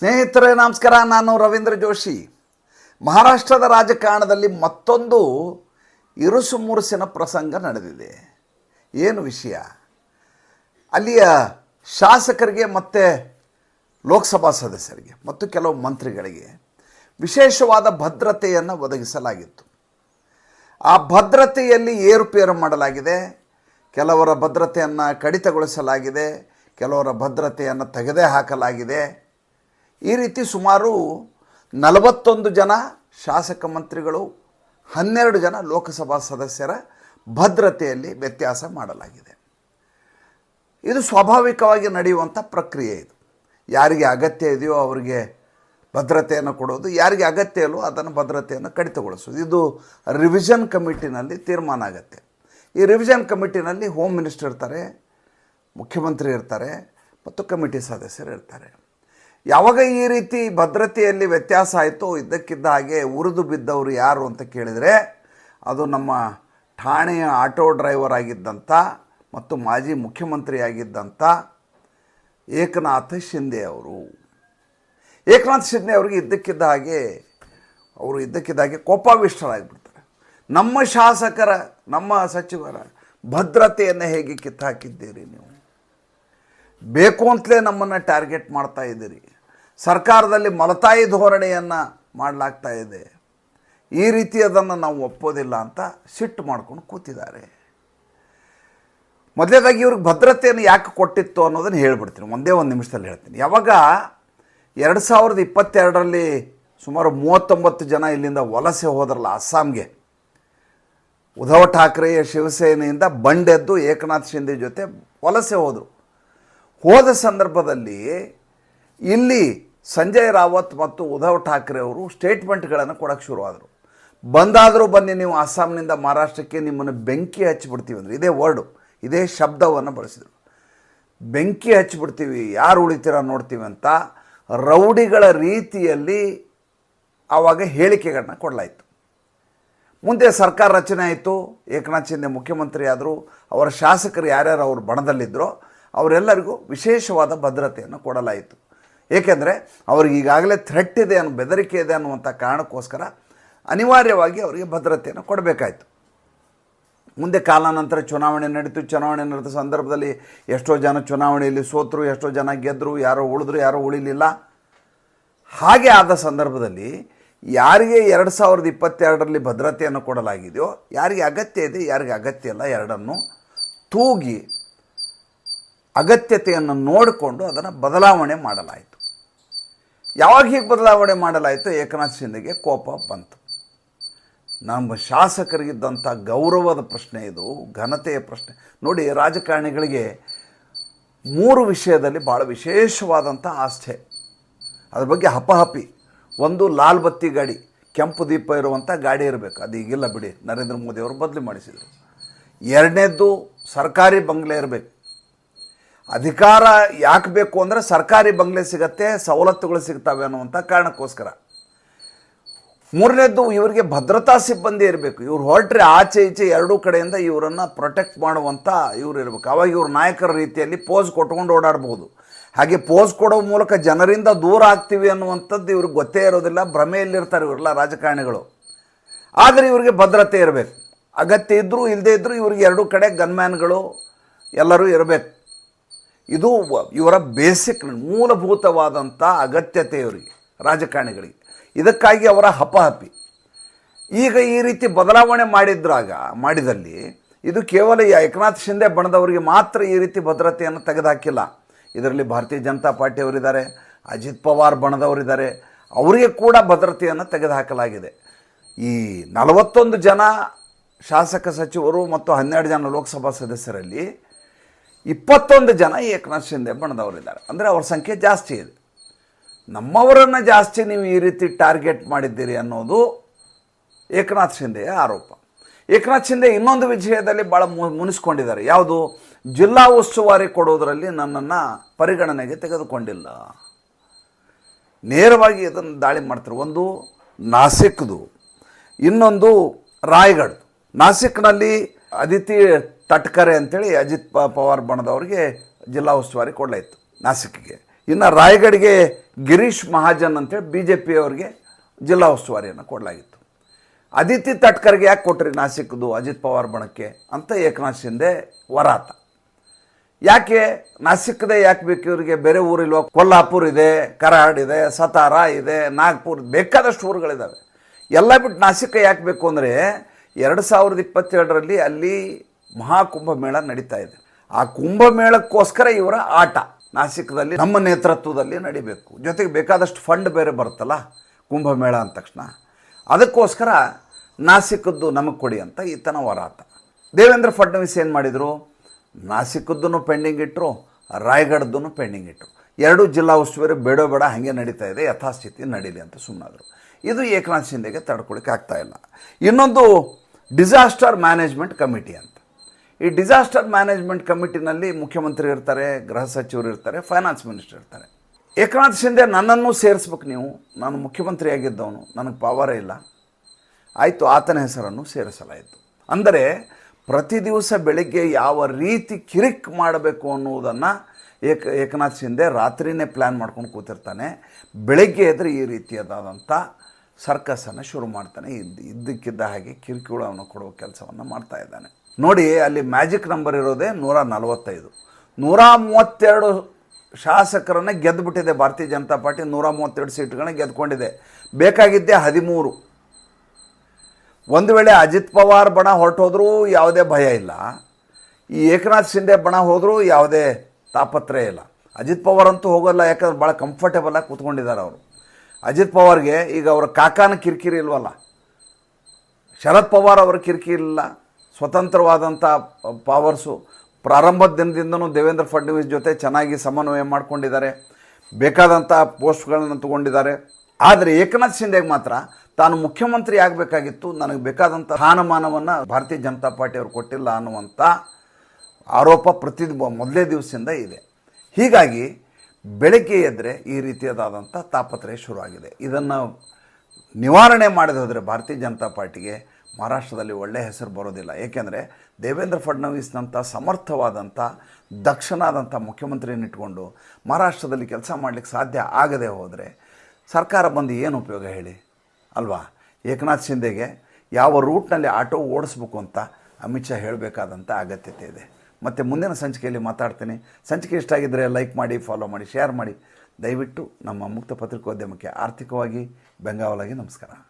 ಸ್ನೇಹಿತರೇ, ನಮಸ್ಕಾರ. ನಾನು ರವೀಂದ್ರ ಜೋಶಿ. ಮಹಾರಾಷ್ಟ್ರದ ರಾಜಕಾರಣದಲ್ಲಿ ಮತ್ತೊಂದು ಇರುಸು ಮುರುಸಿನ ಪ್ರಸಂಗ ನಡೆದಿದೆ. ಏನು ವಿಷಯ? ಅಲ್ಲಿಯ ಶಾಸಕರಿಗೆ ಮತ್ತು ಲೋಕಸಭಾ ಸದಸ್ಯರಿಗೆ ಮತ್ತು ಕೆಲವು ಮಂತ್ರಿಗಳಿಗೆ ವಿಶೇಷವಾದ ಭದ್ರತೆಯನ್ನು ಒದಗಿಸಲಾಗಿತ್ತು. ಆ ಭದ್ರತೆಯಲ್ಲಿ ಏರುಪೇರು ಮಾಡಲಾಗಿದೆ. ಕೆಲವರ ಭದ್ರತೆಯನ್ನು ಕಡಿತಗೊಳಿಸಲಾಗಿದೆ. ಕೆಲವರ ಭದ್ರತೆಯನ್ನು ತೆಗೆದೇ ಹಾಕಲಾಗಿದೆ. ಈ ರೀತಿ ಸುಮಾರು ನಲವತ್ತೊಂದು ಜನ ಶಾಸಕ ಮಂತ್ರಿಗಳು, ಹನ್ನೆರಡು ಜನ ಲೋಕಸಭಾ ಸದಸ್ಯರ ಭದ್ರತೆಯಲ್ಲಿ ವ್ಯತ್ಯಾಸ ಮಾಡಲಾಗಿದೆ. ಇದು ಸ್ವಾಭಾವಿಕವಾಗಿ ನಡೆಯುವಂಥ ಪ್ರಕ್ರಿಯೆ ಇದು. ಯಾರಿಗೆ ಅಗತ್ಯ ಇದೆಯೋ ಅವರಿಗೆ ಭದ್ರತೆಯನ್ನು ಕೊಡೋದು, ಯಾರಿಗೆ ಅಗತ್ಯ ಇಲ್ಲವೋ ಅದನ್ನು ಭದ್ರತೆಯನ್ನು ಕಡಿತಗೊಳಿಸೋದು ಇದು ರಿವಿಷನ್ ಕಮಿಟಿನಲ್ಲಿ ತೀರ್ಮಾನ ಆಗುತ್ತೆ. ಈ ರಿವಿಷನ್ ಕಮಿಟಿನಲ್ಲಿ ಹೋಮ್ ಮಿನಿಸ್ಟರ್ ಇರ್ತಾರೆ, ಮುಖ್ಯಮಂತ್ರಿ ಇರ್ತಾರೆ ಮತ್ತು ಕಮಿಟಿ ಸದಸ್ಯರು ಇರ್ತಾರೆ. ಯಾವಾಗ ಈ ರೀತಿ ಭದ್ರತೆಯಲ್ಲಿ ವ್ಯತ್ಯಾಸ ಆಯಿತು ಇದ್ದಕ್ಕಿದ್ದ ಹಾಗೆ ಉರಿದು ಬಿದ್ದವರು ಯಾರು ಅಂತ ಕೇಳಿದರೆ, ಅದು ನಮ್ಮ ಠಾಣೆಯ ಆಟೋ ಡ್ರೈವರ್ ಆಗಿದ್ದಂಥ ಮತ್ತು ಮಾಜಿ ಮುಖ್ಯಮಂತ್ರಿ ಆಗಿದ್ದಂಥ ಏಕನಾಥ ಶಿಂದೆ ಅವರು. ಏಕನಾಥ್ ಶಿಂದೆ ಅವರಿಗೆ ಇದ್ದಕ್ಕಿದ್ದ ಹಾಗೆ, ಅವರು ಇದ್ದಕ್ಕಿದ್ದ ಹಾಗೆ ಕೋಪಾವಿಷ್ಟರಾಗಿಬಿಡ್ತಾರೆ. ನಮ್ಮ ಶಾಸಕರ, ನಮ್ಮ ಸಚಿವರ ಭದ್ರತೆಯನ್ನು ಹೇಗೆ ಕಿತ್ತಾಕಿದ್ದೀರಿ ನೀವು? ಬೇಕು ಅಂತಲೇ ನಮ್ಮನ್ನು ಟಾರ್ಗೆಟ್ ಮಾಡ್ತಾ ಇದ್ದೀರಿ. ಸರ್ಕಾರದಲ್ಲಿ ಮಲತಾಯಿ ಧೋರಣೆಯನ್ನು ಮಾಡಲಾಗ್ತಾ ಇದೆ. ಈ ರೀತಿ ಅದನ್ನು ನಾವು ಒಪ್ಪೋದಿಲ್ಲ ಅಂತ ಸಿಟ್ಟು ಮಾಡ್ಕೊಂಡು ಕೂತಿದ್ದಾರೆ. ಮೊದಲೇದಾಗಿ ಇವ್ರಿಗೆ ಭದ್ರತೆಯನ್ನು ಯಾಕೆ ಕೊಟ್ಟಿತ್ತು ಅನ್ನೋದನ್ನು ಹೇಳ್ಬಿಡ್ತೀನಿ. ಒಂದೇ ಒಂದು ನಿಮಿಷದಲ್ಲಿ ಹೇಳ್ತೀನಿ. ಯಾವಾಗ ಎರಡು ಸಾವಿರದ ಇಪ್ಪತ್ತೆರಡರಲ್ಲಿ ಸುಮಾರು ಮೂವತ್ತೊಂಬತ್ತು ಜನ ಇಲ್ಲಿಂದ ವಲಸೆ ಹೋದ್ರಲ್ಲ ಅಸ್ಸಾಂಗೆ, ಉದ್ಧವ್ ಠಾಕ್ರೆಯ ಶಿವಸೇನೆಯಿಂದ ಬಂಡೆದ್ದು ಏಕನಾಥ್ ಶಿಂದೆ ಜೊತೆ ವಲಸೆ ಹೋದರು. ಹೋದ ಸಂದರ್ಭದಲ್ಲಿ ಇಲ್ಲಿ ಸಂಜಯ್ ರಾವತ್ ಮತ್ತು ಉದ್ಧವ್ ಠಾಕ್ರೆ ಅವರು ಸ್ಟೇಟ್ಮೆಂಟ್ಗಳನ್ನು ಕೊಡೋಕ್ಕೆ ಶುರುವಾದರು. ಬಂದಾದರೂ ಬನ್ನಿ, ನೀವು ಅಸ್ಸಾಂನಿಂದ ಮಹಾರಾಷ್ಟ್ರಕ್ಕೆ ನಿಮ್ಮನ್ನು ಬೆಂಕಿ ಹಚ್ಚಿಬಿಡ್ತೀವಿ ಅಂದರೆ ಇದೇ ವರ್ಡು, ಇದೇ ಶಬ್ದವನ್ನು ಬಳಸಿದರು. ಬೆಂಕಿ ಹಚ್ಚಿಬಿಡ್ತೀವಿ, ಯಾರು ಉಳಿತೀರ ನೋಡ್ತೀವಿ ಅಂತ ರೌಡಿಗಳ ರೀತಿಯಲ್ಲಿ ಆವಾಗ ಹೇಳಿಕೆಗಳನ್ನ ಕೊಡಲಾಯಿತು. ಮುಂದೆ ಸರ್ಕಾರ ರಚನೆ ಆಯಿತು, ಏಕನಾಥ್ ಶಿಂದೆ ಮುಖ್ಯಮಂತ್ರಿ ಆದರು ಅವರ ಶಾಸಕರು ಯಾರ್ಯಾರು ಅವ್ರ ಬಣದಲ್ಲಿದ್ದರೋ ಅವರೆಲ್ಲರಿಗೂ ವಿಶೇಷವಾದ ಭದ್ರತೆಯನ್ನು ಕೊಡಲಾಯಿತು. ಏಕೆಂದರೆ ಅವ್ರಿಗೆ ಈಗಾಗಲೇ ಥ್ರೆಟ್ ಇದೆ ಅನ್ನೋ ಬೆದರಿಕೆ ಇದೆ ಅನ್ನುವಂಥ ಕಾರಣಕ್ಕೋಸ್ಕರ ಅನಿವಾರ್ಯವಾಗಿ ಅವರಿಗೆ ಭದ್ರತೆಯನ್ನು ಕೊಡಬೇಕಾಯಿತು. ಮುಂದೆ ಕಾಲಾನಂತರ ಚುನಾವಣೆ ನಡೀತು. ಚುನಾವಣೆ ನಡೆದ ಸಂದರ್ಭದಲ್ಲಿ ಎಷ್ಟೋ ಜನ ಚುನಾವಣೆಯಲ್ಲಿ ಸೋತರು, ಎಷ್ಟೋ ಜನ ಗೆದ್ದರು ಯಾರೋ ಉಳಿದ್ರು, ಯಾರೋ ಉಳಿಲಿಲ್ಲ. ಹಾಗೆ ಆದ ಸಂದರ್ಭದಲ್ಲಿ ಯಾರಿಗೆ ಎರಡು ಸಾವಿರದ ಇಪ್ಪತ್ತೆರಡರಲ್ಲಿ ಭದ್ರತೆಯನ್ನು ಕೊಡಲಾಗಿದೆಯೋ, ಯಾರಿಗೆ ಅಗತ್ಯ ಇದೆ, ಯಾರಿಗೆ ಅಗತ್ಯ ಇಲ್ಲ ಎರಡನ್ನು ತೂಗಿ ಅಗತ್ಯತೆಯನ್ನು ನೋಡಿಕೊಂಡು ಅದನ್ನು ಬದಲಾವಣೆ ಮಾಡಲಾಯಿತು. ಯಾವಾಗ ಹೀಗೆ ಬದಲಾವಣೆ ಮಾಡಲಾಯಿತು? ಏಕನಾಥ್ ಶಿಂದೆಗೆ ಕೋಪ ಬಂತು. ನಮ್ಮ ಶಾಸಕರಿಗಿದ್ದಂಥ ಗೌರವದ ಪ್ರಶ್ನೆ ಇದು, ಘನತೆಯ ಪ್ರಶ್ನೆ. ನೋಡಿ, ರಾಜಕಾರಣಿಗಳಿಗೆ ಮೂರು ವಿಷಯದಲ್ಲಿ ಭಾಳ ವಿಶೇಷವಾದಂಥ ಆಸ್ಥೆ. ಅದ್ರ ಬಗ್ಗೆ ಹಪಹಪಿ. ಒಂದು ಲಾಲ್ ಬತ್ತಿ ಗಾಡಿ, ಕೆಂಪು ದೀಪ ಇರುವಂಥ ಗಾಡಿ ಇರಬೇಕು. ಅದು ಈಗಿಲ್ಲ ಬಿಡಿ. ನರೇಂದ್ರ ಮೋದಿ ಅವರು ಬದಲು ಮಾಡಿಸಿದರು. ಎರಡನೇದ್ದು ಸರ್ಕಾರಿ ಬಂಗ್ಲೆ ಇರಬೇಕು. ಅಧಿಕಾರ ಯಾಕೆ ಬೇಕು ಅಂದರೆ ಸರ್ಕಾರಿ ಬಂಗ್ಲೆ ಸಿಗತ್ತೆ, ಸವಲತ್ತುಗಳು ಸಿಗ್ತವೆ ಅನ್ನುವಂಥ ಕಾರಣಕ್ಕೋಸ್ಕರ. ಮೂರನೇದ್ದು ಇವರಿಗೆ ಭದ್ರತಾ ಸಿಬ್ಬಂದಿ ಇರಬೇಕು. ಇವ್ರು ಹೊರಟ್ರೆ ಆಚೆ ಈಚೆ ಎರಡೂ ಕಡೆಯಿಂದ ಇವರನ್ನು ಪ್ರೊಟೆಕ್ಟ್ ಮಾಡುವಂಥ ಇವ್ರು ಇರಬೇಕು. ಅವಾಗ ಇವ್ರ ನಾಯಕರ ರೀತಿಯಲ್ಲಿ ಪೋಸ್ ಕೊಟ್ಕೊಂಡು ಓಡಾಡ್ಬೋದು ಹಾಗೆ ಪೋಸ್ ಕೊಡೋ ಮೂಲಕ ಜನರಿಂದ ದೂರ ಆಗ್ತೀವಿ ಅನ್ನುವಂಥದ್ದು ಇವ್ರಿಗೆ ಗೊತ್ತೇ ಇರೋದಿಲ್ಲ. ಭ್ರಮೆಯಲ್ಲಿರ್ತಾರೆ ಇವರೆಲ್ಲ ರಾಜಕಾರಣಿಗಳು. ಆದರೆ ಇವರಿಗೆ ಭದ್ರತೆ ಇರಬೇಕು. ಅಗತ್ಯ ಇದ್ದರೂ ಇಲ್ಲದೇ ಇದ್ದರೂ ಇವ್ರಿಗೆ ಎರಡೂ ಕಡೆ ಗನ್ಮ್ಯಾನ್ಗಳು ಎಲ್ಲರೂ ಇರಬೇಕು. ಇದು ಇವರ ಬೇಸಿಕ್ ಮೂಲಭೂತವಾದಂಥ ಅಗತ್ಯತೆ ಇವರಿಗೆ, ರಾಜಕಾರಣಿಗಳಿಗೆ. ಇದಕ್ಕಾಗಿ ಅವರ ಹಪಹಪಿ ಈಗ ಈ ರೀತಿ ಬದಲಾವಣೆ ಮಾಡಿದ್ರಾಗ, ಮಾಡಿದಲ್ಲಿ ಇದು ಕೇವಲ ಏಕನಾಥ್ ಶಿಂದೆ ಬಣದವರಿಗೆ ಮಾತ್ರ ಈ ರೀತಿ ಭದ್ರತೆಯನ್ನು ತೆಗೆದುಹಾಕಿಲ್ಲ. ಇದರಲ್ಲಿ ಭಾರತೀಯ ಜನತಾ ಪಾರ್ಟಿಯವರಿದ್ದಾರೆ, ಅಜಿತ್ ಪವಾರ್ ಬಣದವರಿದ್ದಾರೆ. ಅವರಿಗೆ ಕೂಡ ಭದ್ರತೆಯನ್ನು ತೆಗೆದುಹಾಕಲಾಗಿದೆ. ಈ ನಲವತ್ತೊಂದು ಜನ ಶಾಸಕ ಸಚಿವರು ಮತ್ತು ಹನ್ನೆರಡು ಜನ ಲೋಕಸಭಾ ಸದಸ್ಯರಲ್ಲಿ ಇಪ್ಪತ್ತೊಂದು ಜನ ಏಕನಾಥ್ ಶಿಂದೆ ಬಣದವರಿದ್ದಾರೆ ಅಂದರೆ ಅವ್ರ ಸಂಖ್ಯೆ ಜಾಸ್ತಿ ಇದೆ. ನಮ್ಮವರನ್ನು ಜಾಸ್ತಿ ನೀವು ಈ ರೀತಿ ಟಾರ್ಗೆಟ್ ಮಾಡಿದ್ದೀರಿ ಅನ್ನೋದು ಏಕನಾಥ್ ಶಿಂದೆಯ ಆರೋಪ. ಏಕನಾಥ್ ಶಿಂದೆ ಇನ್ನೊಂದು ವಿಷಯದಲ್ಲಿ ಭಾಳ ಮುನಿಸ್ಕೊಂಡಿದ್ದಾರೆ. ಯಾವುದು? ಜಿಲ್ಲಾ ಉಸ್ತುವಾರಿ ಕೊಡೋದರಲ್ಲಿ ನನ್ನನ್ನು ಪರಿಗಣನೆಗೆ ತೆಗೆದುಕೊಂಡಿಲ್ಲ. ನೇರವಾಗಿ ಇದನ್ನು ದಾಳಿ ಮಾಡ್ತಾರೆ. ಒಂದು ನಾಸಿಕ್ದು, ಇನ್ನೊಂದು ರಾಯ್ಗಢ್. ನಾಸಿಕ್ನಲ್ಲಿ ಅದಿತಿ ತಟ್ಕರೆ ಅಂತೇಳಿ ಅಜಿತ್ ಪವಾರ್ ಬಣದವ್ರಿಗೆ ಜಿಲ್ಲಾ ಉಸ್ತುವಾರಿ ಕೊಡಲಾಯಿತು ನಾಸಿಕ್ಗೆ ಇನ್ನು ರಾಯಗಢಗೆ ಗಿರೀಶ್ ಮಹಾಜನ್ ಅಂತೇಳಿ ಬಿ ಜೆ ಪಿಯವ್ರಿಗೆ ಜಿಲ್ಲಾ ಉಸ್ತುವಾರಿಯನ್ನು ಕೊಡಲಾಗಿತ್ತು. ಅದಿತಿ ತಟ್ಕರ್ಗೆ ಯಾಕೆ ಕೊಟ್ರಿ ನಾಸಿಕ್ದು ಅಜಿತ್ ಪವಾರ್ ಬಣಕ್ಕೆ ಅಂತ ಏಕನಾಥ್ ಶಿಂದೆ ವರಾತ. ಯಾಕೆ ನಾಸಿಕ್ದೇ ಯಾಕೆ ಬೇಕು ಇವರಿಗೆ? ಬೇರೆ ಊರಿಲ್ವ? ಕೊಲ್ಲಾಪುರ್ ಇದೆ, ಕರಾಡ್ ಇದೆ, ಸತಾರ ಇದೆ, ನಾಗ್ಪುರ್ ಬೇಕಾದಷ್ಟು ಊರುಗಳಿದ್ದಾವೆ ಎಲ್ಲ ಬಿಟ್ಟು ನಾಸಿಕ್ ಯಾಕೆ ಬೇಕು ಅಂದರೆ ಎರಡು ಸಾವಿರದ ಇಪ್ಪತ್ತೆರಡರಲ್ಲಿ ಅಲ್ಲಿ ಮಹಾಕುಂಭಮೇಳ ನಡೀತಾ ಇದೆ. ಆ ಕುಂಭಮೇಳಕ್ಕೋಸ್ಕರ ಇವರ ಆಟ ನಾಸಿಕದಲ್ಲಿ ನಮ್ಮ ನೇತೃತ್ವದಲ್ಲಿ ನಡಿಬೇಕು. ಜೊತೆಗೆ ಬೇಕಾದಷ್ಟು ಫಂಡ್ ಬೇರೆ ಬರುತ್ತಲ್ಲ, ಕುಂಭಮೇಳ ಅಂದ ತಕ್ಷಣ. ಅದಕ್ಕೋಸ್ಕರ ನಾಸಿಕದ್ದು ನಮಗೆ ಕೊಡಿ ಅಂತ ಈತನ ವರಾತ ದೇವೇಂದ್ರ ಫಡ್ನವೀಸ್ ಏನು ಮಾಡಿದರು? ನಾಸಿಕದ್ದು ಪೆಂಡಿಂಗ್ ಇಟ್ಟರು ರಾಯಗಢದ್ದನ್ನು ಪೆಂಡಿಂಗ್ ಇಟ್ಟರು ಎರಡೂ ಜಿಲ್ಲಾ ಉಸ್ತುವಾರಿ ಬೇಡ ಬೇಡ, ಹಾಗೆ ನಡೀತಾ ಇದೆ, ಯಥಾಸ್ಥಿತಿ ನಡೀಲಿ ಅಂತ ಸುಮ್ಮನಾದರು ಇದು ಏಕನಾಥ್ ಶಿಂದೆಗೆ ಆಗ್ತಾ ಇಲ್ಲ. ಇನ್ನೊಂದು ಡಿಸಾಸ್ಟರ್ ಮ್ಯಾನೇಜ್ಮೆಂಟ್ ಕಮಿಟಿ ಅಂತ. ಈ ಡಿಸಾಸ್ಟರ್ ಮ್ಯಾನೇಜ್ಮೆಂಟ್ ಕಮಿಟಿನಲ್ಲಿ ಮುಖ್ಯಮಂತ್ರಿ ಇರ್ತಾರೆ, ಗೃಹ ಸಚಿವರು ಇರ್ತಾರೆ ಫೈನಾನ್ಸ್ ಮಿನಿಸ್ಟರ್ ಇರ್ತಾರೆ. ಏಕನಾಥ್ ಶಿಂದೆ ನನ್ನನ್ನು ಸೇರಿಸ್ಬೇಕು ನೀವು. ನಾನು ಮುಖ್ಯಮಂತ್ರಿ ಆಗಿದ್ದವನು. ನನಗೆ ಪವರೇ ಇಲ್ಲ. ಆಯಿತು, ಆತನ ಹೆಸರನ್ನು ಸೇರಿಸಲಾಯಿತು. ಅಂದರೆ ಪ್ರತಿ ದಿವಸ ಬೆಳಿಗ್ಗೆ ಯಾವ ರೀತಿ ಕಿರಿಕ್ ಮಾಡಬೇಕು ಅನ್ನುವುದನ್ನು ಏಕ, ಏಕನಾಥ್ ಶಿಂದೆ ರಾತ್ರಿನೇ ಪ್ಲ್ಯಾನ್ ಮಾಡ್ಕೊಂಡು ಕೂತಿರ್ತಾನೆ. ಬೆಳಗ್ಗೆ ಎದ್ರೆ ಈ ರೀತಿಯಾದಂಥ ಸರ್ಕಸನ್ನು ಶುರು ಮಾಡ್ತಾನೆ. ಇದ್ದು ಇದ್ದಕ್ಕಿದ್ದ ಹಾಗೆ ಕಿರಿಕಿಳವನ್ನು ಕೊಡುವ ಕೆಲಸವನ್ನು ಮಾಡ್ತಾ ಇದ್ದಾನೆ. ನೋಡಿ, ಅಲ್ಲಿ ಮ್ಯಾಜಿಕ್ ನಂಬರ್ ಇರೋದೇ ನೂರ ನಲವತ್ತೈದು. ನೂರ ಮೂವತ್ತೆರಡು ಶಾಸಕರನ್ನೇ ಗೆದ್ದುಬಿಟ್ಟಿದೆ ಭಾರತೀಯ ಜನತಾ ಪಾರ್ಟಿ, ನೂರ ಮೂವತ್ತೆರಡು ಸೀಟ್ಗಳನ್ನ ಗೆದ್ಕೊಂಡಿದೆ. ಬೇಕಾಗಿದ್ದೆ ಹದಿಮೂರು. ಒಂದು ವೇಳೆ ಅಜಿತ್ ಪವಾರ್ ಬಣ ಹೊರಟೋದ್ರೂ ಯಾವುದೇ ಭಯ ಇಲ್ಲ. ಈ ಏಕನಾಥ್ ಶಿಂದೆ ಬಣ ಹೋದರೂ ಯಾವುದೇ ತಾಪತ್ರಯ ಇಲ್ಲ. ಅಜಿತ್ ಪವಾರ್ ಅಂತೂ ಹೋಗೋಲ್ಲ, ಯಾಕಂದ್ರೆ ಭಾಳ ಕಂಫರ್ಟೇಬಲ್ ಆಗಿ ಕೂತ್ಕೊಂಡಿದ್ದಾರೆ ಅವರು. ಅಜಿತ್ ಪವಾರ್ಗೆ ಈಗ ಅವರ ಕಾಕಾನ ಕಿರಿಕಿರಿ ಇಲ್ವಲ್ಲ? ಶರದ್ ಪವಾರ್ ಅವರ ಕಿರಿಕಿರಿ ಇಲ್ಲ. ಸ್ವತಂತ್ರವಾದಂಥ ಪವರ್ಸು ಪ್ರಾರಂಭದ ದಿನದಿಂದನೂ ದೇವೇಂದ್ರ ಫಡ್ನವೀಸ್ ಜೊತೆ ಚೆನ್ನಾಗಿ ಸಮನ್ವಯ ಮಾಡಿಕೊಂಡಿದ್ದಾರೆ. ಬೇಕಾದಂಥ ಪೋಸ್ಟ್ಗಳನ್ನು ತಗೊಂಡಿದ್ದಾರೆ. ಆದರೆ ಏಕನಾಥ್ ಶಿಂದೆಗೆ ಮಾತ್ರ ತಾನು ಮುಖ್ಯಮಂತ್ರಿ ಆಗಬೇಕಾಗಿತ್ತು. ನನಗೆ ಬೇಕಾದಂಥ ಸ್ಥಾನಮಾನವನ್ನು ಭಾರತೀಯ ಜನತಾ ಪಾರ್ಟಿಯವರು ಕೊಟ್ಟಿಲ್ಲ ಅನ್ನುವಂಥ ಆರೋಪ ಪ್ರತಿ ಮೊದಲೇ ದಿವಸದಿಂದ ಇದೆ. ಹೀಗಾಗಿ ಬೆಳಗ್ಗೆ ಎದ್ದರೆ ಈ ರೀತಿಯಾದಂಥ ತಾಪತ್ರಯ ಶುರುವಾಗಿದೆ. ಇದನ್ನು ನಿವಾರಣೆ ಮಾಡದೆ ಹೋದರೆ ಭಾರತೀಯ ಜನತಾ ಪಾರ್ಟಿಗೆ ಮಹಾರಾಷ್ಟ್ರದಲ್ಲಿ ಒಳ್ಳೆಯ ಹೆಸರು ಬರೋದಿಲ್ಲ. ಏಕೆಂದರೆ ದೇವೇಂದ್ರ ಫಡ್ನವೀಸ್ನಂಥ ಸಮರ್ಥವಾದಂಥ, ದಕ್ಷನಾದಂಥ ಮುಖ್ಯಮಂತ್ರಿಯನ್ನು ಇಟ್ಕೊಂಡು ಮಹಾರಾಷ್ಟ್ರದಲ್ಲಿ ಕೆಲಸ ಮಾಡಲಿಕ್ಕೆ ಸಾಧ್ಯ ಆಗದೆ ಹೋದರೆ ಸರ್ಕಾರ ಬಂದು ಏನು ಉಪಯೋಗ ಹೇಳಿ? ಅಲ್ವಾ? ಏಕನಾಥ್ ಶಿಂದೆಗೆ ಯಾವ ರೂಟ್ನಲ್ಲಿ ಆಟೋ ಓಡಿಸ್ಬೇಕು ಅಂತ ಅಮಿತ್ ಶಾ ಹೇಳಬೇಕಾದಂಥ ಅಗತ್ಯತೆ ಇದೆ. ಮತ್ತು ಮುಂದಿನ ಸಂಚಿಕೆಯಲ್ಲಿ ಮಾತಾಡ್ತೀನಿ. ಸಂಚಿಕೆ ಇಷ್ಟ ಆಗಿದ್ದರೆ ಲೈಕ್ ಮಾಡಿ, ಫಾಲೋ ಮಾಡಿ, ಶೇರ್ ಮಾಡಿ. ದಯವಿಟ್ಟು ನಮ್ಮ ಮುಕ್ತ ಪತ್ರಿಕೋದ್ಯಮಕ್ಕೆ ಆರ್ಥಿಕವಾಗಿ, ಬೆಂಗಾವಲಾಗಿ ನಮಸ್ಕಾರ.